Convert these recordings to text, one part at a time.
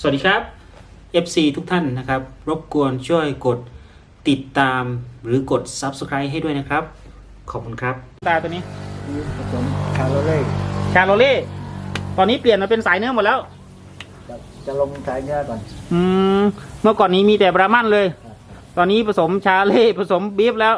สวัสดีครับ FC ทุกท่านนะครับ รบกวนช่วยกดติดตามหรือกด Subscribe ให้ด้วยนะครับ ขอบคุณครับ ตาตัวนี้นี่ผสมคาร์โรเล่ชาโรเล่ตอนนี้เปลี่ยนมาเป็นสายเนื้อหมดแล้ว จะจะลงสายเนื้อก่อนอืมเมื่อก่อนนี้มีแต่บรามันเลยครับตอนนี้ผสมชาเล่ผสมบีฟแล้ว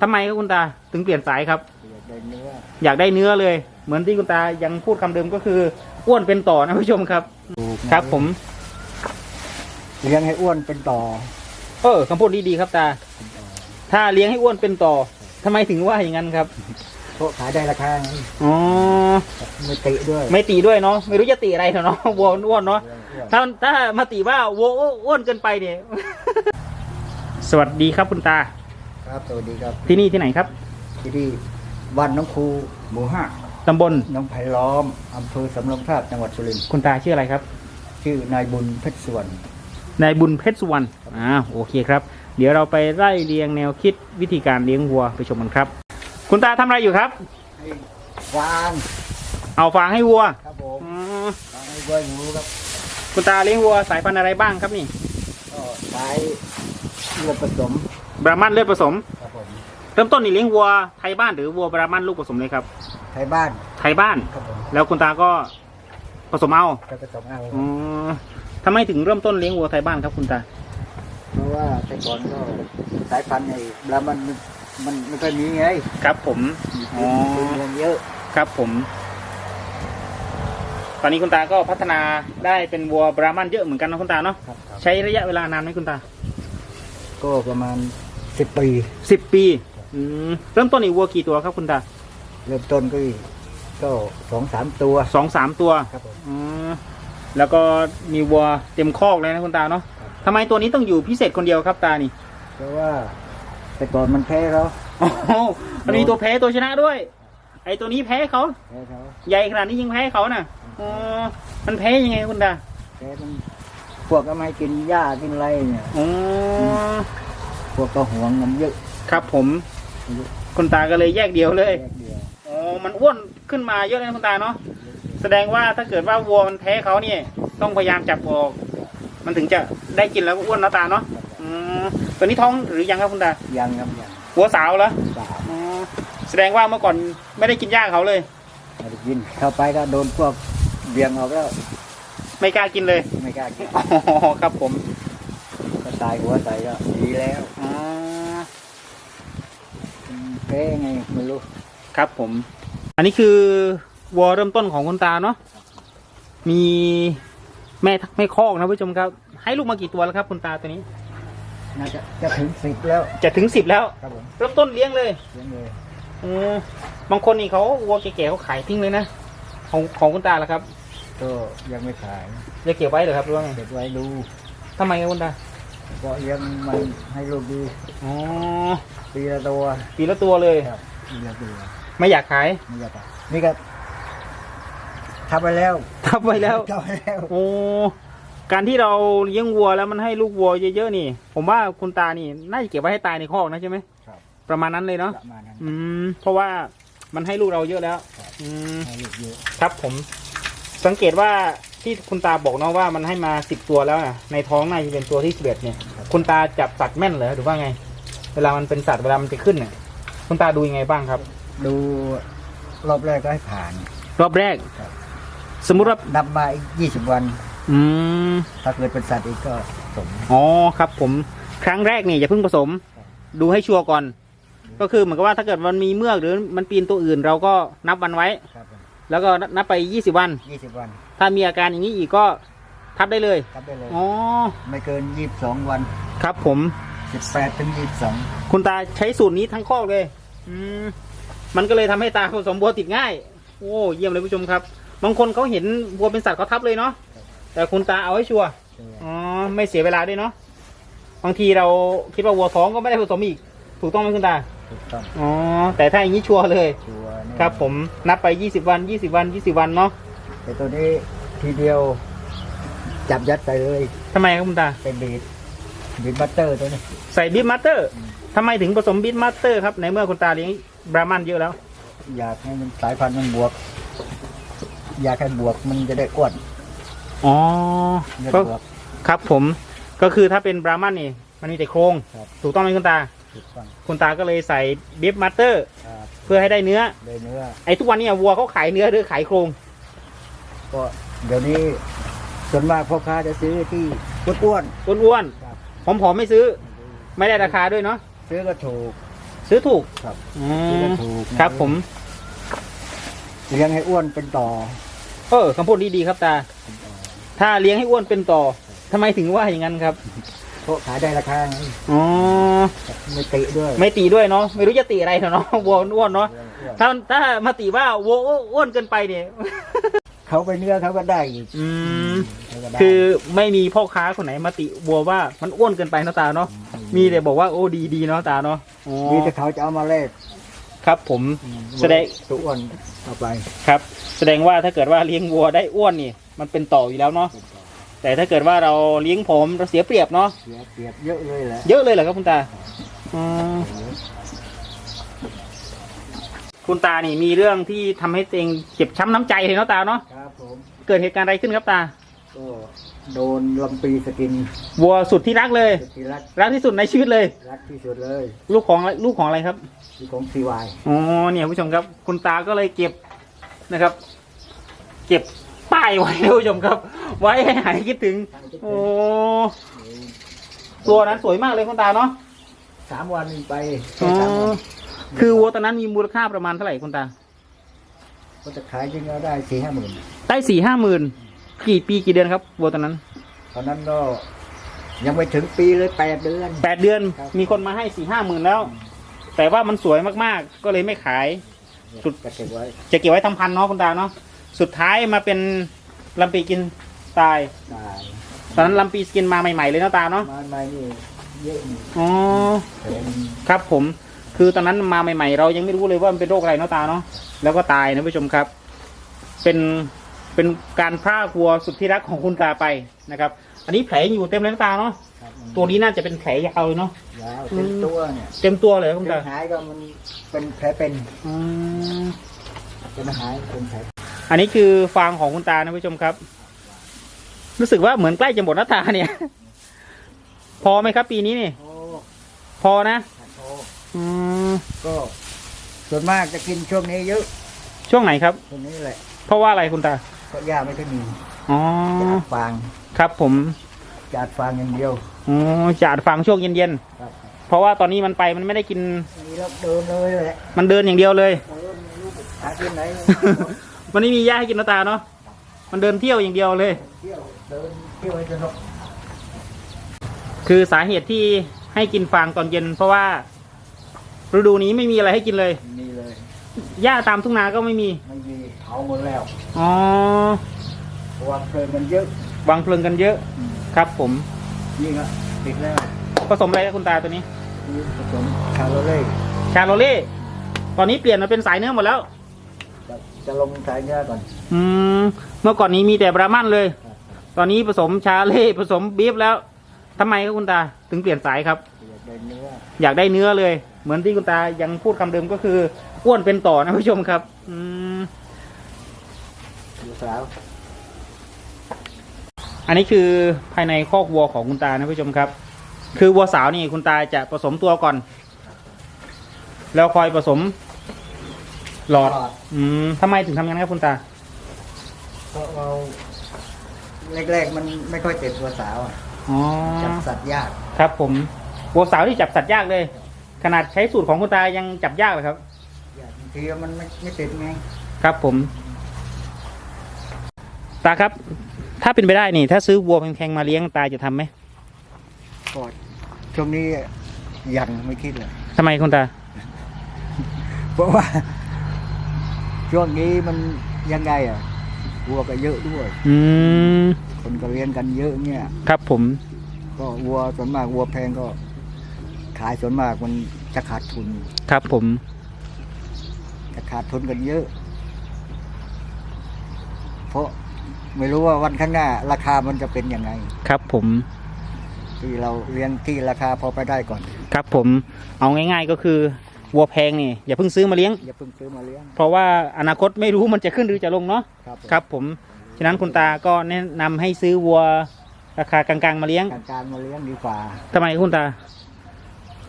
ทำไมครับคุณตาถึงเปลี่ยนสายครับ อยากได้เนื้ออยากได้เนื้อเลย เหมือนที่คุณตายังพูดคำเดิมก็คือ อ้วนเป็นต่อนะผู้ชมครับ ถูกครับผม เลี้ยงให้อ้วนเป็นต่อเออคำพูดนี้ดีครับตาเป็นต่อถ้าเลี้ยงให้อ้วนเป็นต่อทำไมถึงว่าอย่างนั้นครับเพราะขายได้ราคาไงอ๋อไม่ติด้วยไม่ตีด้วยเนาะไม่รู้จะตีอะไรเนาะวัวอ้วนเนาะเลี้ยงอ้วนถ้าถ้ามาตีว่าวัวอ้วนเกินไปเนี่ย สวัสดีครับคุณตา ครับสวัสดีครับที่นี่ที่ไหนครับ ที่นี่บ้านน้องครูหมู่ห้า ตำบลน้องไผ่ล้อมอำเภอสำโรงทาบจังหวัดสุรินทร์คุณตาชื่ออะไรครับชื่อนายบุญเพชรสวนนายบุญเพชรสุวรรณอ่าโอเคครับ เดี๋ยวเราไปไล่เรียงแนวคิดวิธีการเลี้ยงวัวไปชมกันครับ คุณตาทำอะไรอยู่ครับ ให้วางเอาฟางให้วัวครับผมอืมวางให้วัวอยู่ครับคุณตาเลี้ยงวัวสายพันธุ์อะไรบ้างครับนี่ก็ใช้เลือดผสมบรามันเลือดผสมครับผม เริ่มต้นนี่เลี้ยงวัวไทยบ้านหรือวัวบรามันลูกผสมเลยครับ ไทยบ้านไทยบ้าน ครับผมแล้วคุณตาก็ผสมเอาจะผสมเอาอ๋อทำไมถึงเริ่มต้นเลี้ยงวัวไทยบ้านครับคุณตา เพราะว่าแต่ก่อนก็สายพันธุ์ไอ้แล้วมันมันไม่ค่อยมีไงครับผมมีอ๋อพื้นเมืองเยอะครับผม ตอนนี้คุณตาก็พัฒนาได้เป็นวัวบรามันเยอะเหมือนกันนะคุณตาเนาะ ครับครับใช้ระยะเวลานานไหมคุณตาก็ประมาณสิบปี สิบปี อืมเริ่มต้นนี่วัวกี่ตัวครับคุณตาเริ่มต้นก็ก็สองสามตัวสองสามตัวครับผมอืมแล้วก็มีวัวเต็มคอกเลยนะคุณตาเนาะครับทำไมตัวนี้ต้องอยู่พิเศษคนเดียวครับตานี่เพราะว่าแต่ก่อนมันแพ้เขาโอ้โหมันมีตัวแพ้ตัวชนะด้วย ไอตัวนี้แพ้เขาแพ้เขาใหญ่ขนาดนี้ยังแพ้เขาน่ะอ๋อมันแพ้ยังไงคุณตาแพ้มันพวกก็ไม่กินหญ้ากินอะไรเนี่ยอ๋อพวกก็ห่วงมันเยอะครับผม คุณตาก็เลยแยกเดียวเลยแยกเดียวอ๋อมันอ้วนขึ้นมาเยอะเลยนะคุณตาเนาะแสดงว่าถ้าเกิดว่าวัวมันแพ้เขาเนี่ย ต้องพยายามจับออก มันถึงจะได้กินแล้วก็อ้วนนะตาเนาะอืมตัวนี้ท้องหรือยังครับคุณตายังครับยังหัวสาวเหรอสามอ๋อแสดงว่าเมื่อก่อนไม่ได้กินหญ้าเขาเลย ไม่ได้กินเข้าไปก็โดนพวกเบี่ยงออกแล้วไม่กล้ากินเลยไม่กล้ากินอ๋อครับผมก็ตายหัวใส่ก็ดีแล้วอ๋อ แพ้ไงไม่รู้ครับผม อันนี้คือวัวเริ่มต้นของคุณตาเนาะมีแม่ทักแม่คอกนะผู้ชมครับ ให้ลูกมากี่ตัวแล้วครับ คุณตาตัวนี้ น่าจะจะถึงสิบแล้วจะถึงสิบแล้ว ครับผมเริ่มต้นเลี้ยงเลยเลี้ยงเลยอืมบางคนนี่เขาวัวแก่ๆเขาขายทิ้งเลยนะของของคุณตาล่ะครับ ก็ยังไม่ขายจะเก็บไว้เหรอครับหรือว่าไงเก็บไว้ดูทำไมครับคุณตา ก็เลี้ยงมันให้ลูกดีอ๋อปีละตัวปีละตัวเลยครับปีละตัวไม่อยากขายไม่อยากขายนี่ก็ทับไปแล้วทับไว้แล้วทับไปแล้ว โอ้การที่เราเลี้ยงวัวแล้วมันให้ลูกวัวเยอะๆนี่ ผมว่าคุณตานี่น่าจะเก็บไว้ให้ตายในคอกนะใช่ไหมครับประมาณนั้นเลยเนาะประมาณนั้นอืมเพราะว่ามันให้ลูกเราเยอะแล้วครับอืมให้ลูกเยอะครับผม สังเกตว่า ที่คุณตาบอกเนาะว่ามันให้มาสิบตัวแล้วนะในท้องน่าจะเป็นตัวที่สิบเอ็ดเนี่ย คุณตาจับสัตว์แม่นเหรอหรือว่าไง เวลามันเป็นสัตว์เวลามันจะขึ้นเนี่ยคุณตาดูยังไงบ้างครับ ดูรอบแรกก็ให้ผ่าน รอบแรก ครับ สมมุติว่านับมาอีกยี่สิบวัน อืมถ้าเกิดเป็นสัตว์อีกก็สม อ๋อครับ ผมครั้งแรกนี่อย่าเพิ่งผสม ครับ ดูให้ชัวร์ก่อน ก็คือเหมือนกับว่าถ้าเกิดมันมีเมือกหรือมันปีนตัวอื่น เราก็นับวันไว้ ครับ แล้วก็นับไปยี่สิบวัน ยี่สิบวันถ้ามีอาการอย่างนี้อีกก็ทับได้เลยทับได้เลย อ๋อไม่เกินยี่สิบสองวันครับผม สิบแปดถึงยี่สิบสองคุณตาใช้สูตรนี้ทั้งคอกเลย อืม มันก็เลยทำให้ตาผสมวัวติดง่าย โอ้เยี่ยมเลยผู้ชมครับ บางคนเขาเห็นวัวเป็นสัตว์เขาทับเลยเนาะ แต่คุณตาเอาให้ชัวร์ อ๋อ ไม่เสียเวลาด้วยเนาะ บางทีเราคิดว่าวัวท้องก็ไม่ได้ผสมอีก ถูกต้องไหมคุณตา ถูกต้องอ๋อ แต่ถ้าอย่างนี้ชัวร์เลย ชัวร์แน่ ครับผมนับไปยี่สิบวันยี่สิบวันยี่สิบวันเนาะแต่ตัวนี้ทีเดียวจับยัดใส่เลยทำไมครับคุณตา เป็นบีดบีดบัตเตอร์ตัวนี้ ใส่บิ๊มาสเตอร์ทำไมถึงผสมบิ๊มาสเตอร์ครับ ในเมื่อคุณตาเลี้ยงบรามันเยอะแล้ว อยากให้มันสายพันธุ์มันบวก อยากให้บวกมันจะได้อ้วนอ๋อเลือดก็บวก ครับผม ก็คือถ้าเป็นบราหมันนี่ มันมีแต่โครง ครับ ถูกต้องไหมคุณตา ถูกต้องคุณตาก็เลยใส่บีฟมาสเตอร์ ครับเพื่อให้ได้เนื้อ ได้เนื้อ ไอ้ทุกวันนี้วัวเขาขายเนื้อหรือขายโครง ก็เดี๋ยวนี้ส่วนมากพ่อค้าจะซื้อที่อ้วนอ้วนๆครับๆผอมๆไม่ซื้อไม่ได้ราคาด้วยเนาะ ซื้อก็ถูก ซื้อถูกครับ อืซื้อก็มถูกครับผม เลี้ยงให้อ้วนเป็นต่อเออคำพูดนี้ดีครับตาเป็นต่อถ้าเลี้ยงให้อ้วนเป็นต่อทำไมถึงว่าอย่างนั้นครับ เพราะขายได้ราคาไงอ๋อไม่ติด้วยไม่ตีด้วยเนาะไม่รู้จะตีอะไรเนาะวัวอ้วนเนาะเลี้ยงอ้วนถ้าถ้ามาตีว่าวัวอ้วนเกินไปเนี่ยเขาไปเนื้อเขาก็ได้อีกอืมเขาก็ได้คือไม่มีพ่อค้าคนไหนมาติวัวว่ามันอ้วนเกินไปเนาะตาเนาะมีแต่บอกว่าโอ้ดีดีเนาะตาเนาะอ๋อมีแต่เขาจะเอามาแลกครับผมแสดงตัวอ้วนเอาไปครับ แสดงว่าถ้าเกิดว่าเลี้ยงวัวได้อ้วนนี่ มันเป็นต่ออยู่แล้วเนาะ แต่ถ้าเกิดว่าเราเลี้ยงผมเราเสียเปรียบเนาะเสียเปรียบเยอะเลยแหละเยอะเลยเหรอครับคุณตาอืมคุณตานี่มีเรื่องที่ทำให้ตัวเองเจ็บช้ำน้ำใจเลยเนาะตาเนาะครับผมเกิดเหตุการณ์อะไรขึ้นครับตา ก็โดนลำปีสกินวัวสุดที่รักเลย สกินรักรักที่สุดในชีวิตเลย รักที่สุดเลยลูกของลูกของอะไรครับที่ของซีวายอ๋อเนี่ยผู้ชมครับ คุณตาก็เลยเก็บนะครับ เก็บ ป้ายไว้นะผู้ชมครับ ไว้ให้หายคิดถึง โอ้ตัวนั้นสวยมากเลยคุณตาเนาะสามวันไปอ๋แค่อสามวันคือวัวตัวนั้นมีมูลค่าประมาณเท่าไหร่คุณตา ก็จะขายจริงแล้วได้สี่ห้าหมื่นได้สี่ห้าหมื่นกี่ปีกี่เดือนครับวัวตัวนั้นตอนนั้นก็ยังไม่ถึงปีเลยแปดเดือน แปดเดือนครับ มีคนมาให้สี่ห้าหมื่นแล้ว แต่ว่ามันสวยมากๆ ก็เลยไม่ขาย สุด จะเก็บไว้ จะเก็บไว้ทำพันธุ์เนาะคุณตาเนาะ สุดท้ายมาเป็นลำปีกินตาย ตายตอนนั้นลำปีกินมาใหม่ๆเลยเนาะตาเนาะมาใหม่นี่เยอะนี่อ๋อแถมครับผม คือตอนนั้นมาใหม่ ๆ เรายังไม่รู้เลยว่ามันเป็นโรคอะไรเนาะตาเนาะแล้วก็ตายนะผู้ชมครับ เป็นเป็นการพรากวัวสุดที่รักของคุณตาไปนะครับ อันนี้แผลยังอยู่เต็มเลยนะตาเนาะครับตัวนี้น่าจะเป็นแผลยาวเลยเนาะยาวเต็มตัวเนี่ยเต็มตัวเลยคุณจะตาหายก็มันเป็นแผลเป็นอืมจะหายเป็นแผล อันนี้คือฟางของคุณตานะผู้ชมครับ รู้สึกว่าเหมือนใกล้จะหมดหน้าตาเนี่ย พอไหมครับ ปีนี้นี่โอ้พอนะโอ้อืมก็ส่วนมากจะกินช่วงนี้เยอะช่วงไหนครับ ช่วงนี้แหละ เพราะว่าอะไรคุณตาก็หญ้าไม่ค่อยมีอ๋อจาดฟางครับ ผมจาดฟางอย่างเดียวอ๋อจาดฟางช่วงเย็นครับๆเพราะว่าตอนนี้มันไปมันไม่ได้กิน นี่เราเดินเลยแหละมันเดินอย่างเดียวเลย เดินไม่รู้ไปหาที่ไหน มันไม่มีหญ้าให้กินนะตาเนาะมันเดินเที่ยวอย่างเดียวเลย เที่ยวเดินเที่ยวให้สนุกคือสาเหตุที่ให้กินฟางตอนเย็น เพราะว่าฤดูนี้ไม่มีอะไรให้กินเลยนี่เลยหญ้าตามทุ่งนาก็ไม่มีไม่มีเผาหมดแล้วอ๋อเพราะว่าเพลินมันเยอะวางเพลิงกันเยอะครับ ผมนี่ก็ติดแล้วผสมอะไรกับคุณตาตัวนี้ นี่ผสมคาร์โรเล่ชาโรเล่ตอนนี้เปลี่ยนมาเป็นสายเนื้อหมดแล้ว จะจะลงสายเนื้อก่อน อืมเมื่อก่อนนี้มีแต่บรามันเลย ครับตอนนี้ผสมชาเล่ผสมบีฟแล้วทำไมครับคุณตาถึงเปลี่ยนสายครับ อยากได้เนื้ออยากได้เนื้อเลย เหมือนที่คุณตายังพูดคำเดิมก็คืออ้วนเป็นต่อนะผู้ชมครับ อืมดูสาวอันนี้คือภายในคอกวัวของคุณตานะผู้ชมครับ คือวัวสาวนี่คุณตาจะผสมตัวก่อน แล้วคอยผสม หลอด อืมทำไมถึงทำอย่างนั้นครับคุณตาเพราะเราแรกๆมันไม่ค่อยเจ็บตัวสาวอะอ๋อ จับสัตว์ยาก ครับผมวัวสาวที่จับสัตว์ยากเลย ขนาดใช้สูตรของคุณตายังจับยากเลยครับ ยากบางทีมันไม่ไม่ติดไง ครับผม ตาครับ ถ้าเป็นไปได้นี่ ถ้าซื้อวัวแพงๆมาเลี้ยงตาจะทำไหมก็ช่วงนี้ยังไม่คิดเลยทำไมคุณตา เพราะว่า ช่วงนี้มันยังไงอะวัวก็เยอะด้วย อืม คนก็เลี้ยงกันเยอะเนี่ย ครับผม ก็วัวส่วนมากวัวแพงก็ ขายส่วนมากมันจะขาดทุน ครับผม จะขาดทุนกันเยอะ เพราะไม่รู้ว่าวันข้างหน้า ราคามันจะเป็นยังไง ครับผม ที่เราเลี้ยงที่ราคาพอไปได้ก่อน ครับผม เอาง่าย ๆก็คือ วัวแพงนี่อย่าเพิ่งซื้อมาเลี้ยง อย่าเพิ่งซื้อมาเลี้ยง เพราะว่าอนาคตไม่รู้มันจะขึ้นหรือจะลงเนาะครับผมครับผมฉะนั้นคุณตาก็แนะนำให้ซื้อวัวราคากลางๆมาเลี้ยงการการมาเลี้ยงดีกว่า ทำไมคุณตา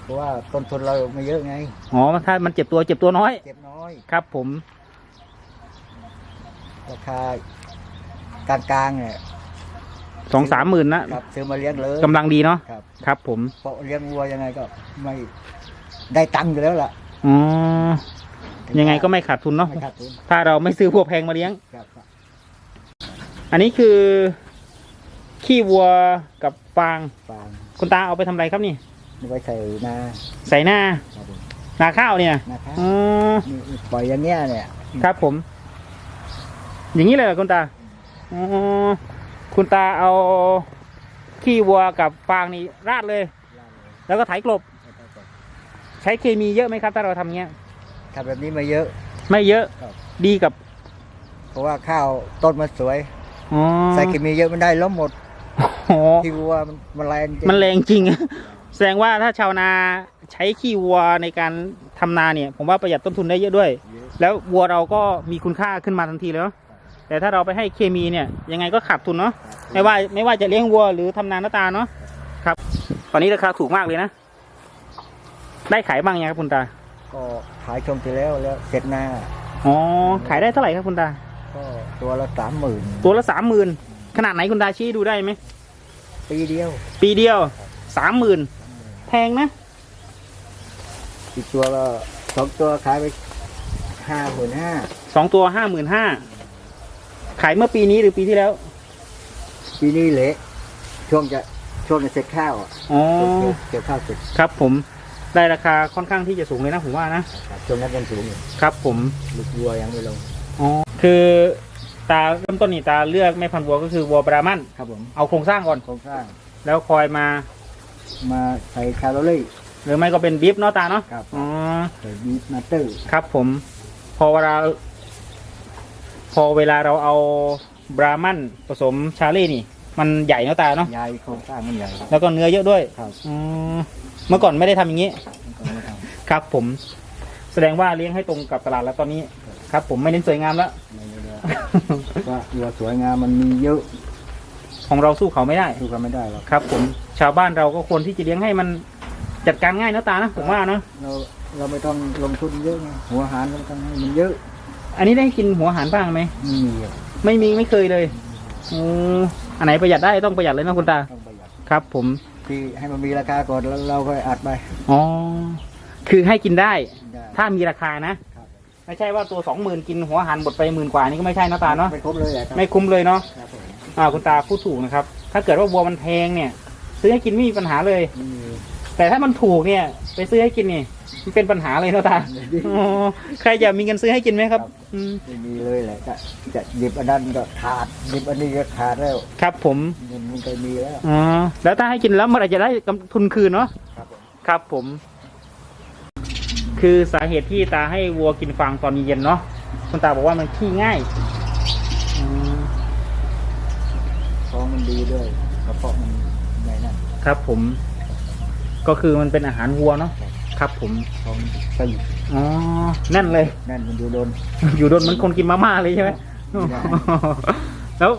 เพราะว่าต้นทุนเราไม่เยอะไง อ๋อถ้ามันเจ็บตัวเจ็บตัวน้อย เจ็บน้อย ครับผมราคากลางกลางๆเนี่ยสองสามหมื่นนะครับซื้อมาเลี้ยงเลยกำลังดีเนาะครับ ครับผม เพราะเลี้ยงวัวยังไงก็ไม่ ได้ตังค์อยู่แล้วล่ะอ๋อยังไงก็ไม่ขาดทุนเนาะไม่ขาดทุนถ้าเราไม่ซื้อวัวแพงมาเลี้ยง ครับอันนี้คือ ขี้วัวกับฟาง ฟางคุณตาเอาไปทำอะไรครับนี่นี่ไว้ใส่นาใส่หน้าครับผมนาข้าวเนี่ยนะครับอ๋อ นี่ปล่อยอย่างเงี้ยเนี่ยครับผม อย่างนี้เลยเหรอคุณตาอ๋อคุณตาเอาขี้วัวกับฟางนี่ราดเลย แล้วก็ไถกลบ ใช้เคมีเยอะไหมครับ ถ้าเราทำเงี้ย ทำแบบนี้มาเยอะ ไม่เยอะครับ ดีกับเพราะว่าข้าวต้นมันสวย อ๋อใส่เคมีเยอะมันได้ล้มหมดอ๋อที่วัวมันมันแรงจริงมันแรงจริง แสดงว่าถ้าชาวนาใช้ขี้วัวในการทำนาเนี่ย ผมว่าประหยัดต้นทุนได้เยอะด้วย เยอะแล้ววัวเราก็มีคุณค่าขึ้นมาทันทีเลยเนาะแต่ถ้าเราไปให้เคมีเนี่ย ยังไงก็ขาดทุนเนาะ ไม่ว่าไม่ว่าจะเลี้ยงวัวหรือทำนาหน้าตาเนาะ ครับ ตอนนี้ราคาถูกมากเลยนะ ได้ขายบ้างยังครับคุณตา ก็ขายชมไปแล้วแล้วเสร็จหน้า อ๋อ ขายได้เท่าไหร่ครับคุณตา ก็ตัวละสามหมื่นตัวละสามหมื่นขนาดไหนคุณตาชี้ดูได้ไหม ปีเดียว ปีเดียวสามหมื่นแพงนะ อีกตัวละสองตัวขายไปห้าหมื่นห้าสองตัวห้าหมื่นห้าขายเมื่อปีนี้หรือปีที่แล้ว ปีนี้เละช่วงจะช่วงจะเสร็จข้าวอะอ๋อช่วงเกี่ยวข้าวเสร็จ ครับผม ได้ราคาค่อนข้างที่จะสูงเลยนะผมว่านะ ครับช่วงนั้นยังสูงอยู่ครับผม ลูกวัวยังไม่ลงอ๋อ คือตาเริ่มต้นนี่ตาเลือกแม่พันธุ์วัวก็คือวัวบรามัน ครับผมเอาโครงสร้างก่อน โครงสร้างแล้วคอยมามาใส่คาร์โรลี่ หรือไม่ก็เป็นบีฟเนาะตาเนาะครับ อ๋อ ใส่บีทมาสเตอร์ครับผม พอเวลา พอเวลาเราเอาบรามันผสมชาเล่นี่ มันใหญ่เนาะตาเนาะ ใหญ่โครงสร้างมันใหญ่ แล้วก็เนื้อเยอะด้วยครับ อืม เมื่อก่อนไม่ได้ทำอย่างนี้มันก็ไม่ทครับผม แสดงว่าเลี้ยงให้ตรงกับตลาดแล้วตอนนี้ ครับ ผมไม่เน้นสวยงามแล้วำไม่ได้ว่าวัวสวยงามมันมีเยอะของเราสู้เขาไม่ได้สู้กันไม่ได้หรอกครับ ผมชาวบ้านเราก็ควรที่จะเลี้ยงให้มันจัดการง่ายนะตานะผมว่าเนาะเราเราไม่ต้องลงทุนเยอะไงหัวอาหารเราไม่ต้องให้มันเยอะอันนี้ได้กินหัวอาหารบ้างไหมไม่มีอะไม่มีไม่เคยเลยอืมอันไหนประหยัดได้ต้องประหยัดเลยนะคุณตา ต้องประหยัดครับ ผม ที่ให้มันมีราคาก่อนแล้วเราก็อัดไปอ๋อ คือให้กินได้ ได้ถ้ามีราคานะ ครับไม่ใช่ว่าตัวสองหมื่นกินหัวอาหารหมดไปหมื่นกว่านี่ก็ไม่ใช่นะตาเนาะ ไม่ครบเลยอะครับไม่คุ้มเลยเนาะ ครับผมอ่าคุณตาพูดถูกนะครับ ถ้าเกิดว่าวัวมันแพงเนี่ย ซื้อให้กินไม่มีปัญหาเลยไม่มีแต่ถ้ามันถูกเนี่ย ไปซื้อให้กินนี่ มันเป็นปัญหาเลยนะตาอ๋อใครจะมีเงินซื้อให้กินไหมครับ อืมไม่มีเลยแหละจะจะหยิบอันนั้นก็ขาดหยิบอันนี้ก็ขาดแล้วครับผมเงินมันก็มีแล้วอ๋อแล้วถ้าให้กินแล้วเมื่อไหรจะได้กำทุนคืนเนาะครับผมครับผม คือสาเหตุที่ตาให้วัวกินฟางตอนเย็นเนาะคุณตาบอกว่ามันขี้ง่ายอืมท้องมันดีด้วยกระเพาะมันใหญ่นั่นครับผม ก็คือมันเป็นอาหารวัวเนาะ ครับ ผมท้องตึงอ๋อแน่นเลย นั่นมันอยู่โดน อยู่โดนเหมันคนกินมาม่าเลยใช่ไหมไม่ได้ แล้ว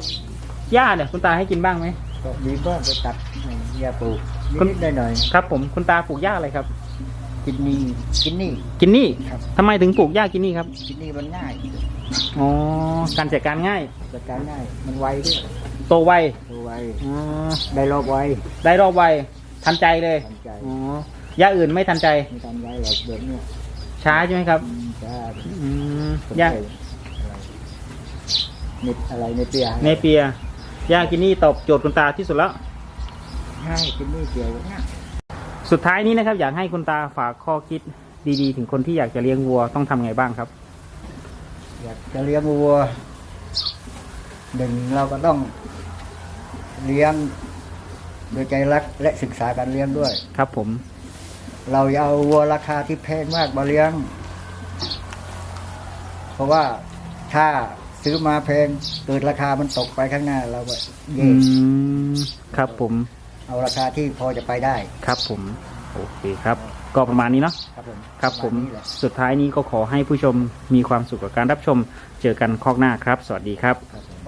หญ้าเนี่ยคุณตาให้กินบ้างไหม ก็มีบ้างไปตัดให้ยาปลูกคุณนิดๆหน่อยครับ ผมคุณตาปลูกหญ้าอะไรครับ ๆกินนี่กินนี่ กินนี่ครับ ทำไมถึงปลูกหญ้ากินนี่ครับกินนี่มันง่ายอ๋อการจัดการง่าย จัดการง่ายมันไวด้วยโตไวตัวไวอ๋อได้รอบไวได้รอบไวทันใจเลยทันใจอ๋อ หญ้าอื่นไม่ทันใจ ไม่ทันไวหรอกแบบเนี้ยช้าใช่ไหมครับ อืมจ้าอืมสนหญ้าใจอะไรนิดอะไรในเปียเนเปียหญ้ากินนี่ตอบโจทย์คุณตาที่สุดแล้วง่ายกินนี่เกี่ยวง่ายสุดท้ายนี้นะครับ อยากให้คุณตาฝากข้อคิดดีๆ ถึงคนที่อยากจะเลี้ยงวัวต้องทำไงบ้างครับ อยากจะเลี้ยงวัวหนึ่งเราก็ต้อง เลี้ยงโดยใจรักและศึกษาการเลี้ยงด้วย ครับผม เราอย่าเอาวัวราคาที่แพงมากมาเลี้ยง เพราะว่าถ้าซื้อมาแพงเกิดราคามันตกไปข้างหน้าเราก็อืเย่มครับผมเอาราคาที่พอจะไปได้ครับผม โอเคครับ ก็ประมาณนี้เนาะ ครับผมครับผม ปะาณนี้แหละสุดท้ายนี้ก็ขอให้ผู้ชมมีความสุขกับการรับชม เจอกันคอกหน้าครับ สวัสดีครับ ครับผม